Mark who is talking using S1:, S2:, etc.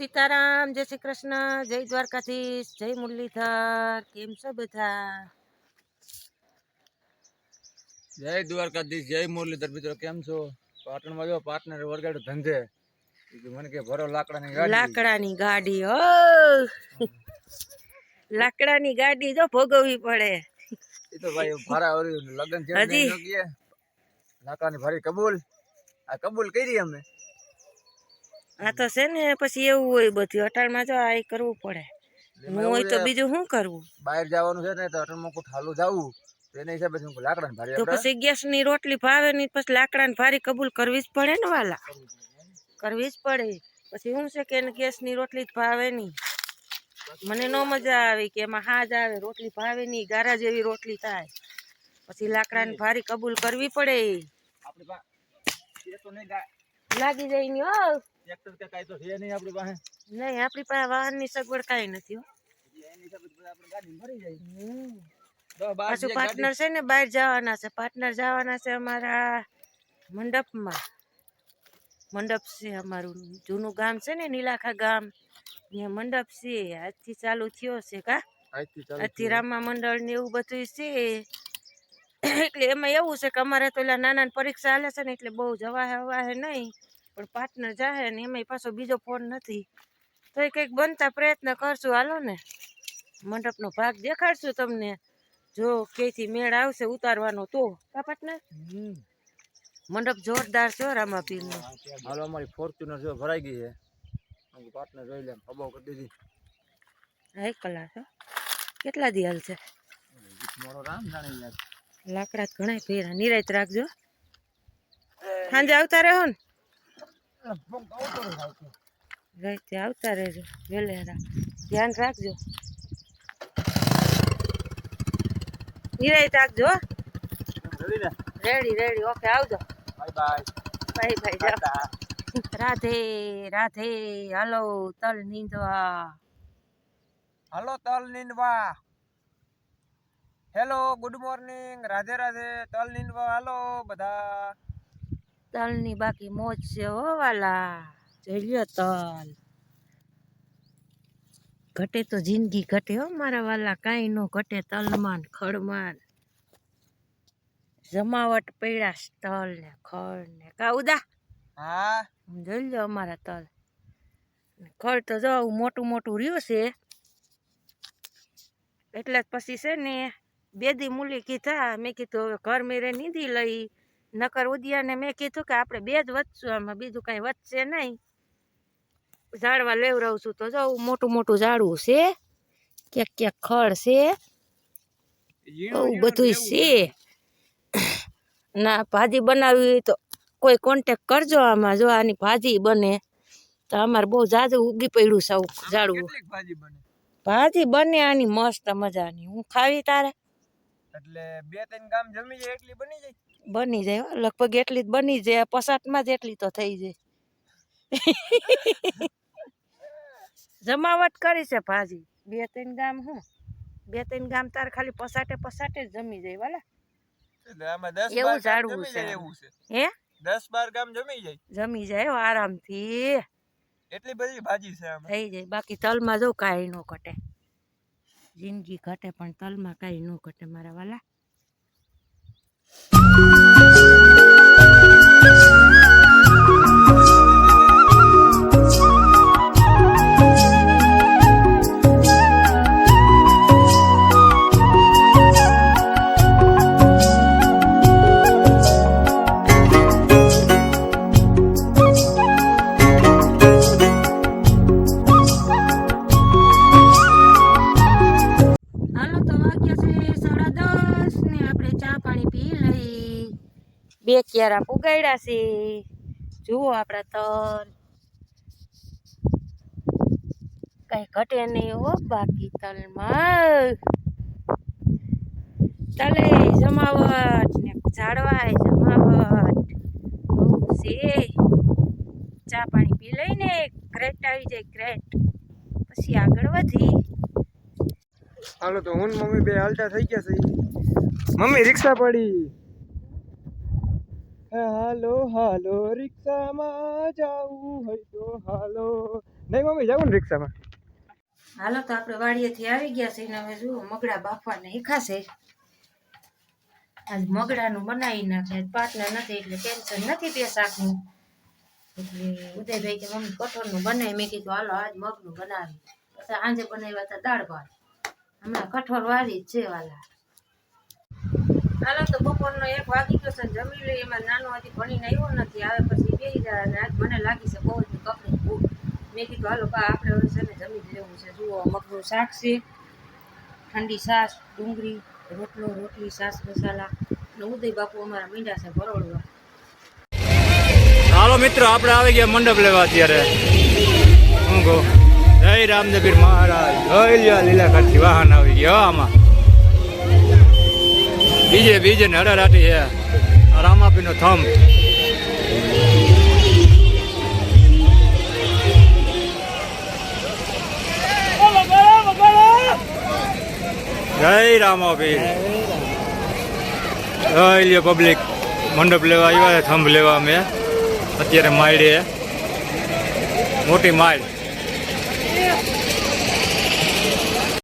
S1: સીતારામ જય શ્રી કૃષ્ણ જય દ્વારકાધીશ જય મુરલીધર કેમ છો બધા?
S2: જય દ્વારકાધીશ જય મુરલીધર મિત્રો કેમ છો? પાટણમાં જો પાર્ટનર વરગાડ્યો ધંધે. મને કે ભરો લાકડાની ગાડી.
S1: લાકડાની ગાડી હો! લાકડાની ગાડી જો ભોગવવી પડે.
S2: એ તો ભાઈ ભારા લગન છે લાકડાની ભારી કબૂલ. આ કબૂલ કરી અમે
S1: આ તો છે ને પછી એવું હોય બધું અટાણમાં જો આ કરવું પડે. હું હોય તો બીજું શું કરવું?
S2: બહાર જવાનું છે ને તો અટણમાં કોઈ ઠાલું જવું એના હિસાબે લાકડાની ભારી
S1: તો પછી ગેસની રોટલી ભાવે નહીં પછી લાકડાની ભારી કબૂલ કરવી જ પડે ને વાલા? કરવી જ પડે. પછી શું છે કે એને ગેસની રોટલી જ ભાવે નહીં મને ન મજા આવે કે એમાં હાજ આવે રોટલી ભાવે નહીં ગારા જેવી રોટલી થાય. પછી લાકડાને ભારી કબૂલ કરવી પડે. લાગી જાય ની હો.
S2: ટ્રેક્ટર કે કાઈ તો છે નહીં આપણી પાસે?
S1: નહીં આપણી પાસે વાહનની સગવડ કાઈ નથી હો.
S2: એની આપણે ગાડી મરી જાય.
S1: પાછું પાર્ટનર છે ને બહાર જવાના છે. પાર્ટનર જવાના છે અમારા મંડપમાં. મંડપ છે અમારું જૂનું ગામ છે ને નીલાખા ગામ. ત્યાં મંડપ છે. આજથી ચાલુ થયો છે કા?
S2: આજથી ચાલુ
S1: રામા મંડળ ને એવું બધું છે. એટલે એમાં એવું છે કે અમારે તો નાના પરીક્ષા હાલે છે ને એટલે બહુ હવા હે નહીં. પણ પાર્ટનર જાહે ને એમાંય પાછો બીજો ફોન નથી. તો એ કંઈક બનતા પ્રયત્ન કરશું. હાલો ને. મંડપનો ભાગ દેખાડશું તમને. જો ક્યાંયથી મેળ આવશે ઉતારવાનો તો. કા પાર્ટનર. મંડપ જોરદાર છે રામાપીરનો.
S2: હાલો અમારી ફોર્ચ્યુનર જો ભરાઈ ગઈ છે. પાર્ટનર જોઈ લે ખબર કરી દીધી.
S1: એક કલાક કેટલા દી હાલ છે?
S2: મારો રામ જાણે
S1: લાકડા ઘણા ફેરા નિરાયત રાખજો. સાંજે આવતા રહો ને. આવતા રહેજો વેલેરા ધ્યાન રાખજો. નિરાત રાખજો. રેડી રેડી, ઓકે, આવજો.
S2: બાય બાય,
S1: જાઓ. રાધે રાધે, હાલો, તલ નીંદવા.
S2: હાલો, તલ નીંદવા. Hello, good morning. Radhe Radhe, તલ નીંદવા, હાલો, બધા.
S1: તલની બાકી મોજ છે હો વાલા. જોઈ લ્યો તલ. ઘટે તો જિંદગી ઘટે હો મારા વાલા કાંઈ નો ઘટે તલમાન ખડમાન ખડમાં ને. જમાવટ પડ્યા છે તલ ને ખડ ને. કાઉદા
S2: હા.
S1: જોઈ લ્યો અમારા તલ. ને ખડ તો જો મોટું મોટું રહ્યું છે. એટલે જ પછી છે ને બે દી મૂલી કીધા મેં કીધું હવે ઘર મેરે નીંદી લઈ. નકર ઉદિયાને મેં કીધું કે આપણે બે જ વધશું આમાં બીજું કાંઈ વધશે નહીં. ઝાડવા લેવડાવું છું તો જો મોટું મોટું ઝાડવું છે ક્યાંક ક્યાંક ખડ છે બહુ બધું છે. ના ભાજી બનાવી તો કોઈ કોન્ટેક કરજો આમાં જો આની ભાજી બને તો અમારે બહુ જાજુ ઉગી પડ્યું સૌ ઝાડવું.
S2: બને?
S1: ભાજી બને આની મસ્ત મજાની. હું ખાવી તારે?
S2: એટલે બે ત્રણ ગામ જમી જાય એટલી બની જાય?
S1: બની જાય લગભગ એટલી જ બની જાય પસાટમાં જ એટલી તો થઈ જાય. જમાવટ કરી છે ભાજી. બે ત્રણ ગામ હું. બે ત્રણ ગામ તાર ખાલી પસાટે પસાટે જ જમી જાય વાલા.
S2: એટલે
S1: એવું ઝાડવું છે.
S2: એવું છે.
S1: હે?
S2: દસ બાર ગામ જમી જાય.
S1: જમી જાય હો આરામથી.
S2: એટલી બધી ભાજી છે આમાં.
S1: થઈ જાય. બાકી તલમાં જો કાંઈ ન કટે જિંદગી ઘટે પણ તલમાં કાંઈ ન ઘટે મારા વાલા. હાલો બે ક્યારા પુગાડ્યા છે. જુઓ આપણા તલ. કઈ ઘટે નહીં હો બાકી તલમાં. તલે જમાવટ ને ઝાડવાય જમાવટ. બહુ છે. ચા પાણી પી લઈને ક્રેટ આવી જાય ક્રેટ. પછી આગળ વધી.
S2: હાલો તો હું મમ્મી બે હાલતા થઈ ગયા છે. મમ્મી, રિક્ષા પડી. હાલો હાલો, રિક્ષામાં જાવું હોય તો હાલો.
S3: નહીં, મમ્મી, જાવું ને રિક્ષામાં?
S1: હાલો, તો આપણે વાડીએથી આવી ગયા છે ને હવે જુઓ, મગડા બાફવાને હીખાશે આજ મગડાનું બનાવી નાખે. આજ નથી, એટલે ટેન્શન નથી તે શાકનું. એટલે ઉદયભાઈ કે મમ્મી કઠોળનું બનાવી મેં કીધું, હાલો, આજ મગનું બનાવી પછી આજે બનાવ્યા હતા દાળ ભાત. હમણાં કઠોળ વાળી જ છે વાલા. હાલો, તો બપોરનો એક વાગી ગયો છે જમી લઈ એમાં નાનો હજી ભણીને આવ્યો નથી, આવે પછી બે જાય. અને આજ મને લાગી છે બહુ જ કપડું ભૂખ મેં કીધું, હાલો, બા, આપણે હવે છે ને જમી લેવું છે. જુઓ, મગનું શાક છે, ઠંડી છાશ, ડુંગળી, રોટલો, રોટલી, છાશ, મસાલા. અને ઉદય બાપુ અમારા મીંડા છે ભરોળવા.
S2: હાલો, મિત્રો, આપણે આવી ગયા મંડપ લેવા અત્યારે. હું કહું, જય રામદેવીર મહારાજ. જય લીલા કાઠી વાહન આવી ગયા, આમાં. બીજે બીજે ને હડારાટી છે. રામાપીનો થંભ જય રામાપીર જય પબ્લિક મંડપ લેવા આવ્યા થંભ લેવા અમે. અત્યારે માયડે મોટી માળ.